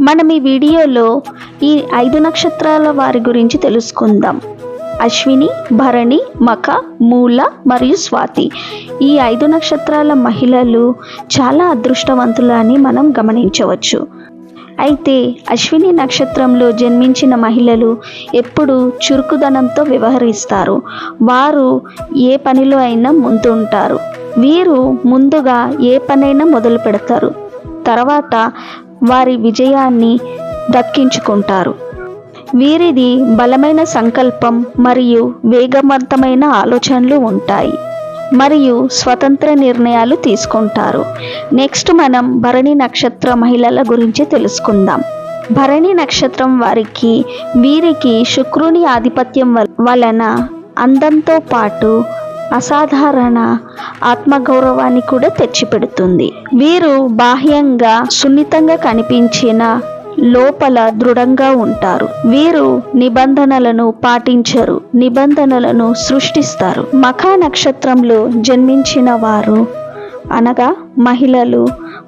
మనం ఈ వీడియోలో ఈ ఐదు నక్షత్రాల వారి గురించి తెలుసుకుందాం. అశ్విని భరణి మఖ మూల మరియు స్వాతి. ఈ ఐదు నక్షత్రాల మహిళలు చాలా అదృష్టవంతులు అని మనం గమనించవచ్చు. అయితే అశ్విని నక్షత్రంలో జన్మించిన మహిళలు ఎప్పుడూ చురుకుదనంతో వ్యవహరిస్తారు. వారు ఏ పనిలో అయినా ముందుంటారు. వీరు ముందుగా ఏ పనైనా మొదలు పెడతారు తర్వాత వారి విజయాన్ని దక్కించుకుంటారు. వీరిది బలమైన సంకల్పం మరియు వేగవంతమైన ఆలోచనలు ఉంటాయి మరియు స్వతంత్ర నిర్ణయాలు తీసుకుంటారు. నెక్స్ట్ మనం భరణి నక్షత్ర మహిళల గురించి తెలుసుకుందాం. భరణి నక్షత్రం వారికి వీరికి శుక్రుని ఆధిపత్యం వలన అందంతో పాటు అసాధారణ ఆత్మగౌరవాన్ని కూడా తెచ్చిపెడుతుంది. వీరు బాహ్యంగా సున్నితంగా కనిపించిన లోపల దృఢంగా ఉంటారు. వీరు నిబంధనలను పాటించరు నిబంధనలను సృష్టిస్తారు. మఖా నక్షత్రంలో జన్మించిన వారు అనగా మహిళలు.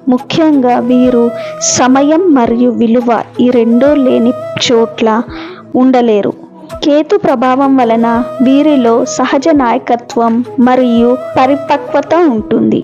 ముఖ్యంగా వీరు సమయం మరియు విలువ ఈ రెండూ లేని చోట్ల ఉండలేరు. కేతు ప్రభావం వలన వీరిలో సహజ నాయకత్వం మరియు పరిపక్వత ఉంటుంది.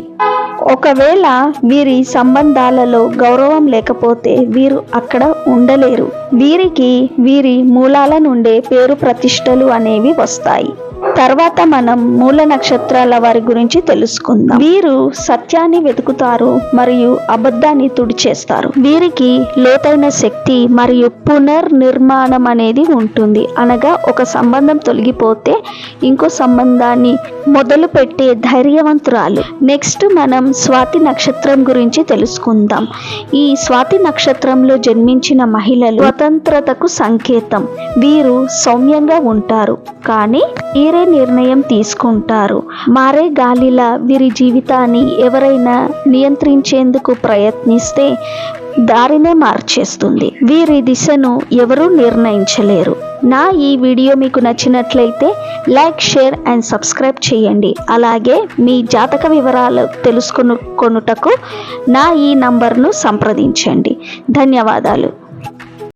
ఒకవేళ వీరి సంబంధాలలో గౌరవం లేకపోతే వీరు అక్కడ ఉండలేరు. వీరికి వీరి మూలాల నుండే పేరు ప్రతిష్టలు అనేవి వస్తాయి. తర్వాత మనం మూల నక్షత్రాల వారి గురించి తెలుసుకుందాం. వీరు సత్యాన్ని వెతుకుతారు మరియు అబద్ధాన్ని తుడిచేస్తారు. వీరికి లోతైన శక్తి మరియు పునర్నిర్మాణం అనేది ఉంటుంది. అనగా ఒక సంబంధం తొలగిపోతే ఇంకో సంబంధాన్ని మొదలు పెట్టే ధైర్యవంతురాలు. నెక్స్ట్ మనం స్వాతి నక్షత్రం గురించి తెలుసుకుందాం. ఈ స్వాతి నక్షత్రంలో జన్మించిన మహిళలు స్వతంత్రతకు సంకేతం. వీరు సౌమ్యంగా ఉంటారు. కానీ వీరే నిర్ణయం తీసుకుంటారు. మారే గాలిలా వీరి జీవితాన్ని ఎవరైనా నియంత్రించేందుకు ప్రయత్నిస్తే దారినే మార్చేస్తుంది. వీరి దిశను ఎవరూ నిర్ణయించలేరు. నా ఈ వీడియో మీకు నచ్చినట్లయితే లైక్ షేర్ అండ్ సబ్స్క్రైబ్ చేయండి. అలాగే మీ జాతక వివరాలు తెలుసుకొనుకొనుటకు నా ఈ నంబర్ను సంప్రదించండి. ధన్యవాదాలు.